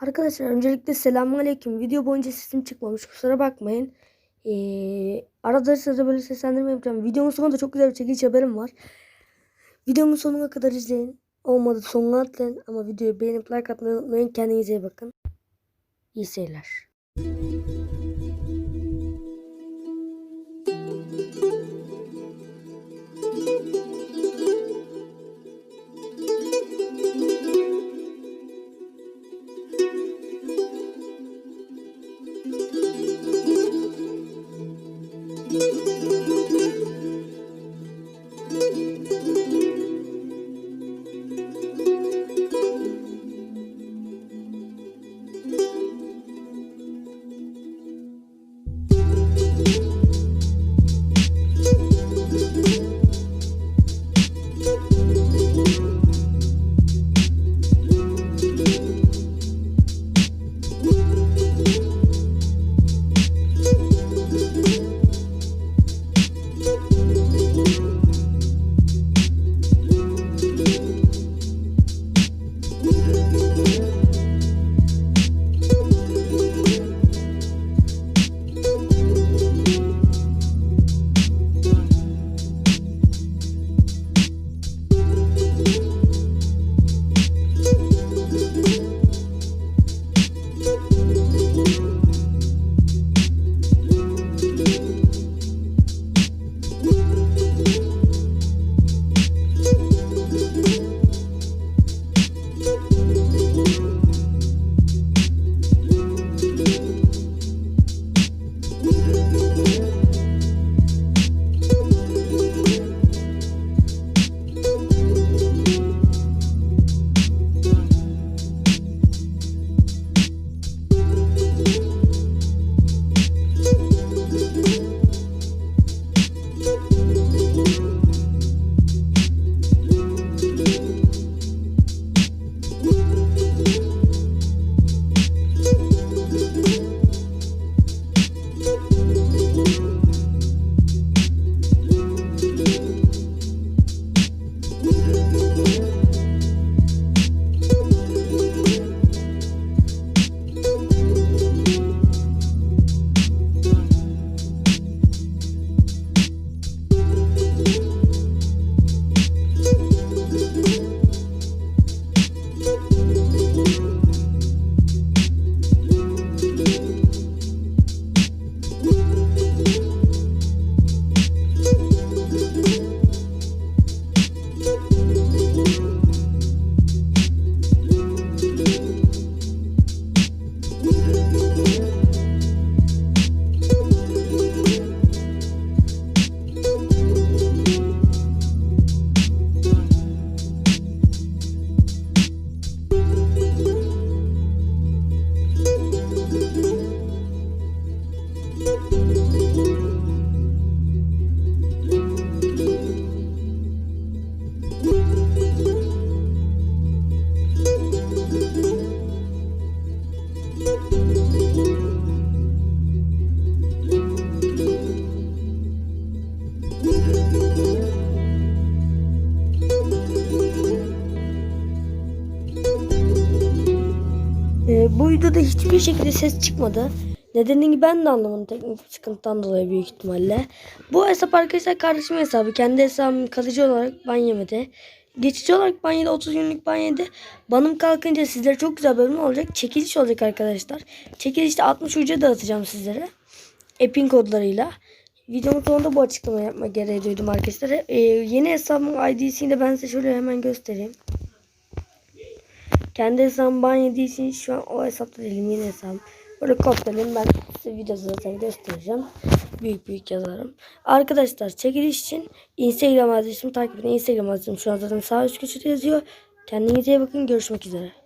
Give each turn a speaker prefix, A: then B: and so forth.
A: Arkadaşlar öncelikle selamünaleyküm. Video boyunca sesim çıkmamış. Kusura bakmayın. Ee, arada sırada böyle seslendirme yapacağım. Videonun sonunda çok güzel bir çekiş haberim var. Videomun sonuna kadar izleyin. Olmadı sonuna atlayın. Ama videoyu beğenip like atmayı unutmayın. Kendinize iyi bakın. İyi seyirler. Thank you. Ee, bu videoda hiçbir şekilde ses çıkmadı. Nedenini ben de anlamadım teknik sıkıntıdan dolayı büyük ihtimalle. Bu hesap arkadaşlar kardeşimin hesabı. Kendi hesabım kalıcı olarak ban yemedi. Geçici olarak ban yedi. 30 günlük ban yedi. Banım kalkınca sizlere çok güzel bölüm olacak. Çekiliş olacak arkadaşlar. Çekilişte 60 uca dağıtacağım sizlere. Epin kodlarıyla. Videonun sonunda bu açıklama yapma gereği duydum arkadaşlar. Ee, yeni hesabımın ID'sini de ben size şöyle hemen göstereyim. Kendi hesabım ban yediği için şu an o hesapta değilim yeni hesabım. Böyle kopyalayayım ben size videoda zaten göstereceğim. Büyük büyük yazarım. Arkadaşlar çekiliş için Instagram adresimi takip edin. Instagram adresim şu an zaten sağ üst köşede yazıyor. Kendinize iyi bakın. Görüşmek üzere.